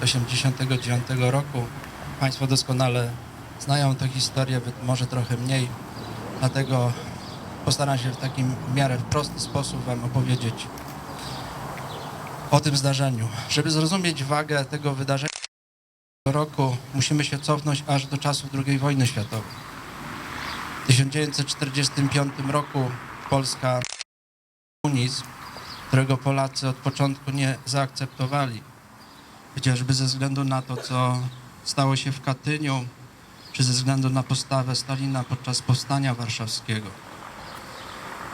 1989 roku. Państwo doskonale znają tę historię, może trochę mniej, dlatego postaram się w takim miarę prosty sposób Wam opowiedzieć o tym zdarzeniu. Żeby zrozumieć wagę tego wydarzenia roku, musimy się cofnąć aż do czasów II wojny światowej. W 1945 roku Polska komunizm, którego Polacy od początku nie zaakceptowali, chociażby ze względu na to, co stało się w Katyniu, czy ze względu na postawę Stalina podczas powstania warszawskiego.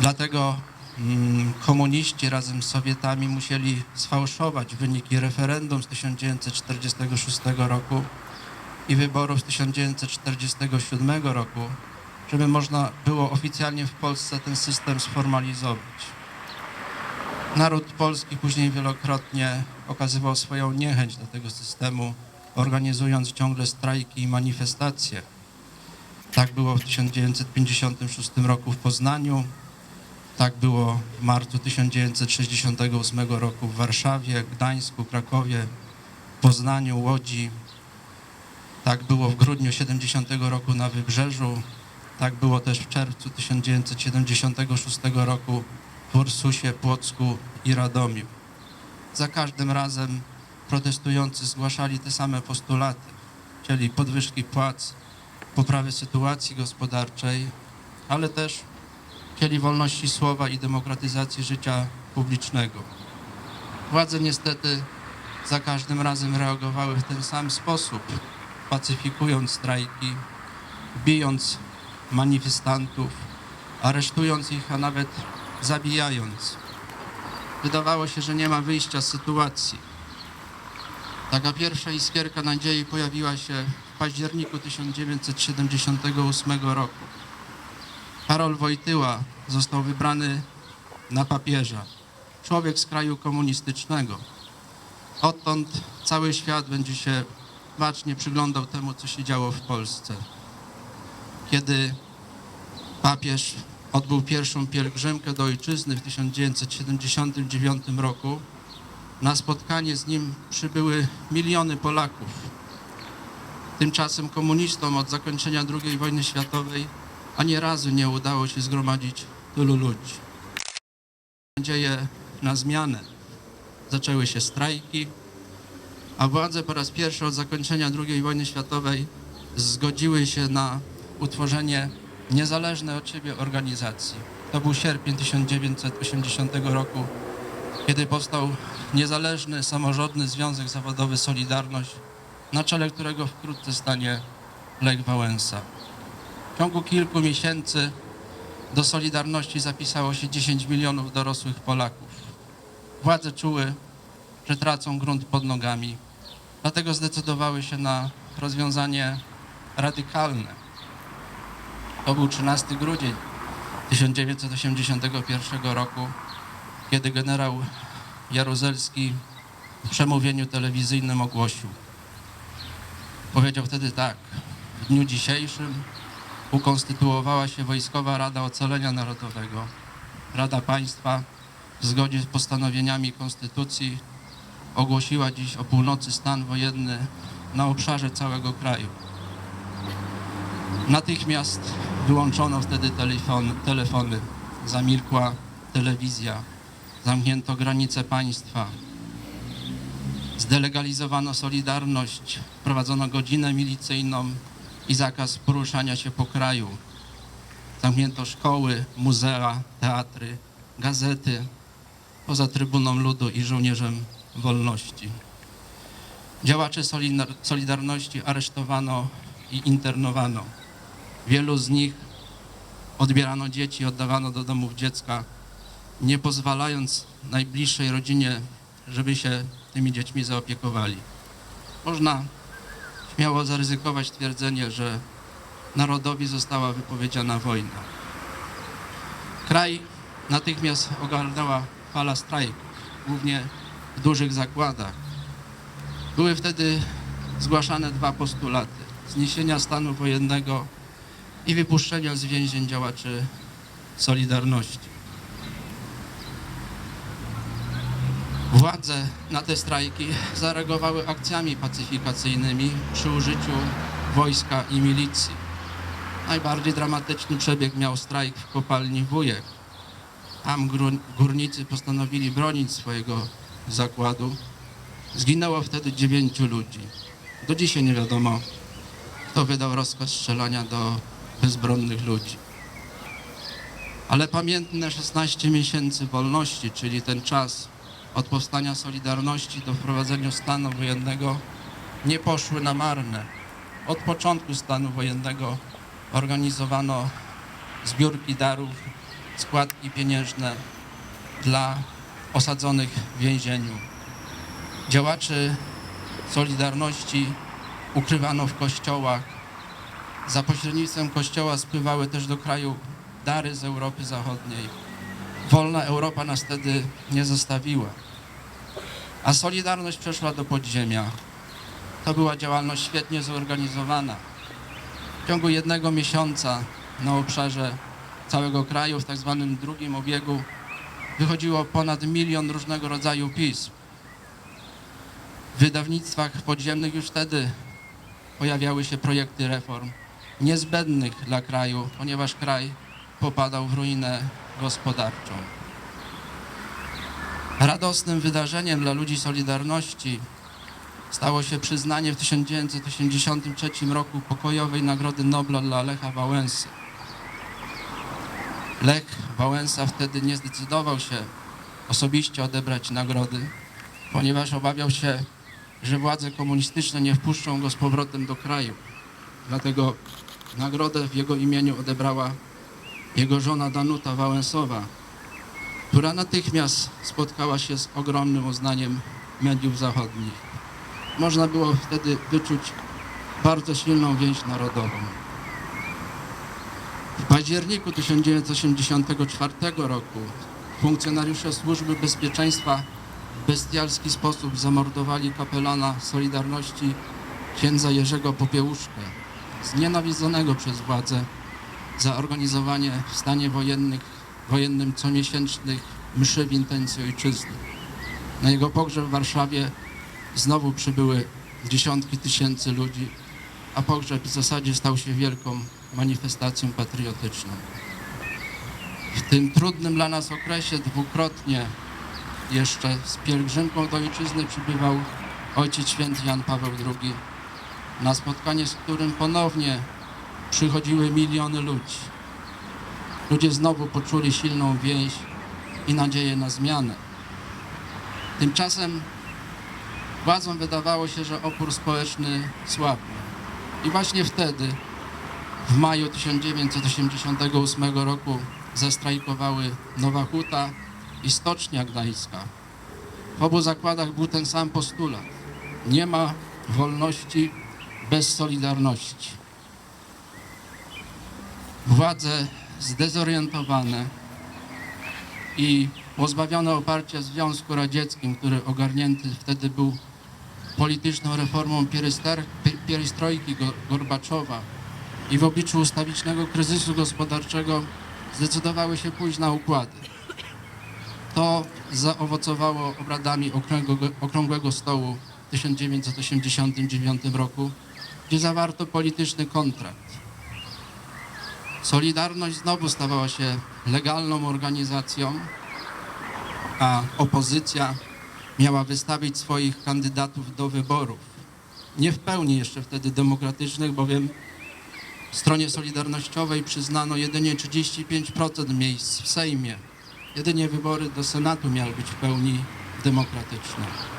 Dlatego mm, komuniści razem z Sowietami musieli sfałszować wyniki referendum z 1946 roku i wyborów z 1947 roku, żeby można było oficjalnie w Polsce ten system sformalizować. Naród polski później wielokrotnie okazywał swoją niechęć do tego systemu, organizując ciągle strajki i manifestacje. Tak było w 1956 roku w Poznaniu, tak było w marcu 1968 roku w Warszawie, Gdańsku, Krakowie, Poznaniu, Łodzi. Tak było w grudniu 70 roku na Wybrzeżu. Tak było też w czerwcu 1976 roku Ursusie, Płocku i Radomiu. Za każdym razem protestujący zgłaszali te same postulaty, czyli podwyżki płac, poprawy sytuacji gospodarczej, ale też chcieli wolności słowa i demokratyzacji życia publicznego. Władze niestety za każdym razem reagowały w ten sam sposób, pacyfikując strajki, bijąc manifestantów, aresztując ich, a nawet zabijając. Wydawało się, że nie ma wyjścia z sytuacji. Taka pierwsza iskierka nadziei pojawiła się w październiku 1978 roku. Karol Wojtyła został wybrany na papieża. Człowiek z kraju komunistycznego. Odtąd cały świat będzie się bacznie przyglądał temu, co się działo w Polsce. Kiedy papież odbył pierwszą pielgrzymkę do ojczyzny w 1979 roku, na spotkanie z nim przybyły miliony Polaków. Tymczasem komunistom od zakończenia II wojny światowej ani razu nie udało się zgromadzić tylu ludzi. Nadzieję na zmianę. Zaczęły się strajki, a władze po raz pierwszy od zakończenia II wojny światowej zgodziły się na utworzenie niezależnej od siebie organizacji. To był sierpień 1980 roku, kiedy powstał niezależny, samorządny Związek Zawodowy Solidarność, na czele którego wkrótce stanie Lech Wałęsa. W ciągu kilku miesięcy do Solidarności zapisało się 10 milionów dorosłych Polaków. Władze czuły, że tracą grunt pod nogami, dlatego zdecydowały się na rozwiązanie radykalne. To był 13 grudzień 1981 roku, kiedy generał Jaruzelski w przemówieniu telewizyjnym ogłosił. Powiedział wtedy tak, w dniu dzisiejszym ukonstytuowała się Wojskowa Rada Ocalenia Narodowego. Rada Państwa w zgodzie z postanowieniami Konstytucji ogłosiła dziś o północy stan wojenny na obszarze całego kraju. Natychmiast wyłączono wtedy telefon, telefony, zamilkła telewizja, zamknięto granice państwa, zdelegalizowano Solidarność, wprowadzono godzinę milicyjną i zakaz poruszania się po kraju. Zamknięto szkoły, muzea, teatry, gazety, poza Trybuną Ludu i Żołnierzem Wolności. Działaczy Solidar- Solidarności aresztowano i internowano. Wielu z nich odbierano dzieci, oddawano do domów dziecka, nie pozwalając najbliższej rodzinie, żeby się tymi dziećmi zaopiekowali. Można śmiało zaryzykować twierdzenie, że narodowi została wypowiedziana wojna. Kraj natychmiast ogarnęła fala strajków, głównie w dużych zakładach. Były wtedy zgłaszane dwa postulaty: zniesienia stanu wojennego i wypuszczenia z więzień działaczy Solidarności. Władze na te strajki zareagowały akcjami pacyfikacyjnymi przy użyciu wojska i milicji. Najbardziej dramatyczny przebieg miał strajk w kopalni Wujek. Tam górnicy postanowili bronić swojego zakładu. Zginęło wtedy dziewięciu ludzi. Do dzisiaj nie wiadomo, kto wydał rozkaz strzelania do bezbronnych ludzi. Ale pamiętne 16 miesięcy wolności, czyli ten czas od powstania Solidarności do wprowadzenia stanu wojennego, nie poszły na marne. Od początku stanu wojennego organizowano zbiórki darów, składki pieniężne dla osadzonych w więzieniu. Działaczy Solidarności ukrywano w kościołach. Za pośrednictwem kościoła spływały też do kraju dary z Europy Zachodniej. Wolna Europa nas wtedy nie zostawiła. A Solidarność przeszła do podziemia. To była działalność świetnie zorganizowana. W ciągu jednego miesiąca na obszarze całego kraju w tak zwanym drugim obiegu wychodziło ponad milion różnego rodzaju pism. W wydawnictwach podziemnych już wtedy pojawiały się projekty reform niezbędnych dla kraju, ponieważ kraj popadał w ruinę gospodarczą. Radosnym wydarzeniem dla ludzi Solidarności stało się przyznanie w 1983 roku pokojowej Nagrody Nobla dla Lecha Wałęsy. Lech Wałęsa wtedy nie zdecydował się osobiście odebrać nagrody, ponieważ obawiał się, że władze komunistyczne nie wpuszczą go z powrotem do kraju. Dlatego nagrodę w jego imieniu odebrała jego żona Danuta Wałęsowa, która natychmiast spotkała się z ogromnym uznaniem mediów zachodnich. Można było wtedy wyczuć bardzo silną więź narodową. W październiku 1984 roku funkcjonariusze Służby Bezpieczeństwa w bestialski sposób zamordowali kapelana Solidarności księdza Jerzego Popiełuszkę, znienawidzonego przez władze za organizowanie w stanie wojennych, wojennym comiesięcznych mszy w intencji ojczyzny. Na jego pogrzeb w Warszawie znowu przybyły dziesiątki tysięcy ludzi, a pogrzeb w zasadzie stał się wielką manifestacją patriotyczną. W tym trudnym dla nas okresie dwukrotnie jeszcze z pielgrzymką do ojczyzny przybywał Ojciec Święty Jan Paweł II, na spotkanie, z którym ponownie przychodziły miliony ludzi. Ludzie znowu poczuli silną więź i nadzieję na zmianę. Tymczasem władzom wydawało się, że opór społeczny słabnie. I właśnie wtedy, w maju 1988 roku, zastrajkowały Nowa Huta i Stocznia Gdańska. W obu zakładach był ten sam postulat. Nie ma wolności bez solidarności. Władze zdezorientowane i pozbawione oparcia Związku Radzieckim, który ogarnięty wtedy był polityczną reformą pieryster- pie- pierystrojki Go- Gorbaczowa i w obliczu ustawicznego kryzysu gospodarczego zdecydowały się pójść na układy. To zaowocowało obradami okrągłego stołu w 1989 roku, gdzie zawarto polityczny kontrakt. Solidarność znowu stawała się legalną organizacją, a opozycja miała wystawić swoich kandydatów do wyborów. Nie w pełni jeszcze wtedy demokratycznych, bowiem stronie Solidarnościowej przyznano jedynie 35% miejsc w Sejmie. Jedynie wybory do Senatu miały być w pełni demokratyczne.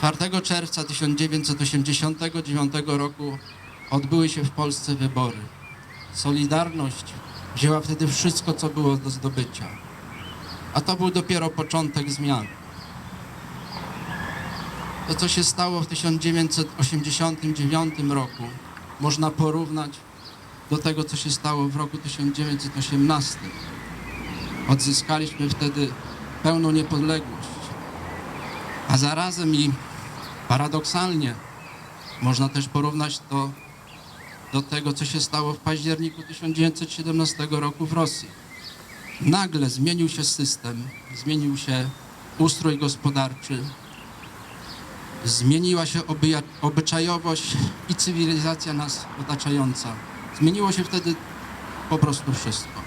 4 czerwca 1989 roku odbyły się w Polsce wybory. Solidarność wzięła wtedy wszystko, co było do zdobycia. A to był dopiero początek zmian. To, co się stało w 1989 roku, można porównać do tego, co się stało w roku 1918. Odzyskaliśmy wtedy pełną niepodległość. A zarazem i paradoksalnie można też porównać to do tego, co się stało w październiku 1917 roku w Rosji. Nagle zmienił się system, zmienił się ustrój gospodarczy, zmieniła się obyczajowość i cywilizacja nas otaczająca. Zmieniło się wtedy po prostu wszystko.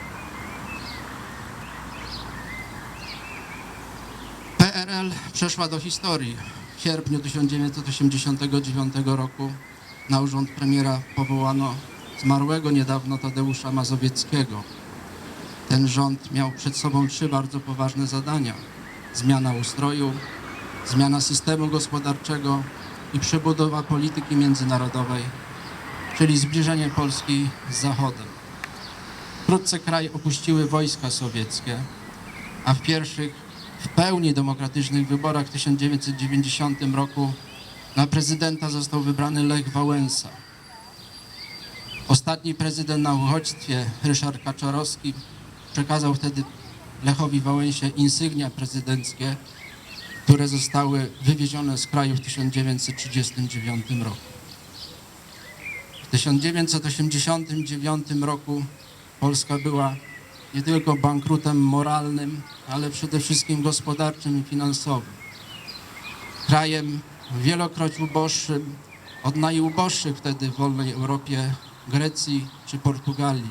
PRL przeszła do historii. W sierpniu 1989 roku na urząd premiera powołano zmarłego niedawno Tadeusza Mazowieckiego. Ten rząd miał przed sobą trzy bardzo poważne zadania: zmiana ustroju, zmiana systemu gospodarczego i przebudowa polityki międzynarodowej, czyli zbliżenie Polski z Zachodem. Wkrótce kraj opuściły wojska sowieckie, a w pierwszych w pełni demokratycznych wyborach w 1990 roku na prezydenta został wybrany Lech Wałęsa. Ostatni prezydent na uchodźstwie, Ryszard Kaczorowski, przekazał wtedy Lechowi Wałęsie insygnia prezydenckie, które zostały wywiezione z kraju w 1939 roku. W 1989 roku Polska była nie tylko bankrutem moralnym, ale przede wszystkim gospodarczym i finansowym. Krajem wielokroć uboższym od najuboższych wtedy w wolnej Europie Grecji czy Portugalii.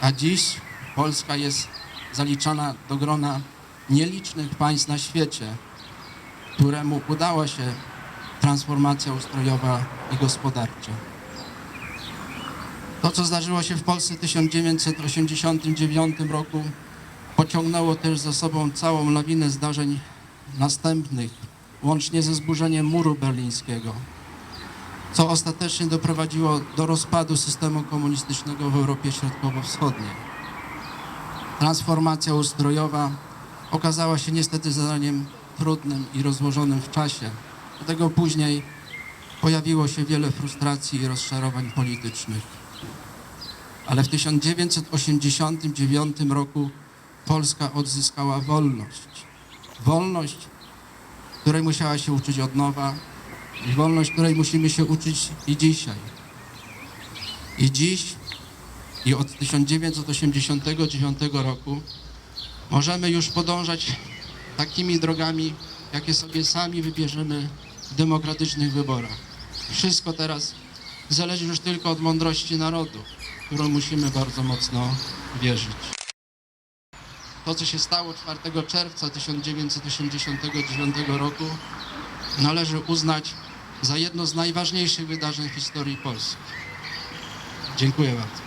A dziś Polska jest zaliczana do grona nielicznych państw na świecie, któremu udała się transformacja ustrojowa i gospodarcza. To, co zdarzyło się w Polsce w 1989 roku, pociągnęło też za sobą całą lawinę zdarzeń następnych, łącznie ze zburzeniem muru berlińskiego, co ostatecznie doprowadziło do rozpadu systemu komunistycznego w Europie Środkowo-Wschodniej. Transformacja ustrojowa okazała się niestety zadaniem trudnym i rozłożonym w czasie. Dlatego później pojawiło się wiele frustracji i rozczarowań politycznych. Ale w 1989 roku Polska odzyskała wolność. Wolność, której musiała się uczyć od nowa i wolność, której musimy się uczyć i dzisiaj. I dziś, i od 1989 roku możemy już podążać takimi drogami, jakie sobie sami wybierzemy w demokratycznych wyborach. Wszystko teraz zależy już tylko od mądrości narodu, którą musimy bardzo mocno wierzyć. To, co się stało 4 czerwca 1989 roku, należy uznać za jedno z najważniejszych wydarzeń w historii Polski. Dziękuję bardzo.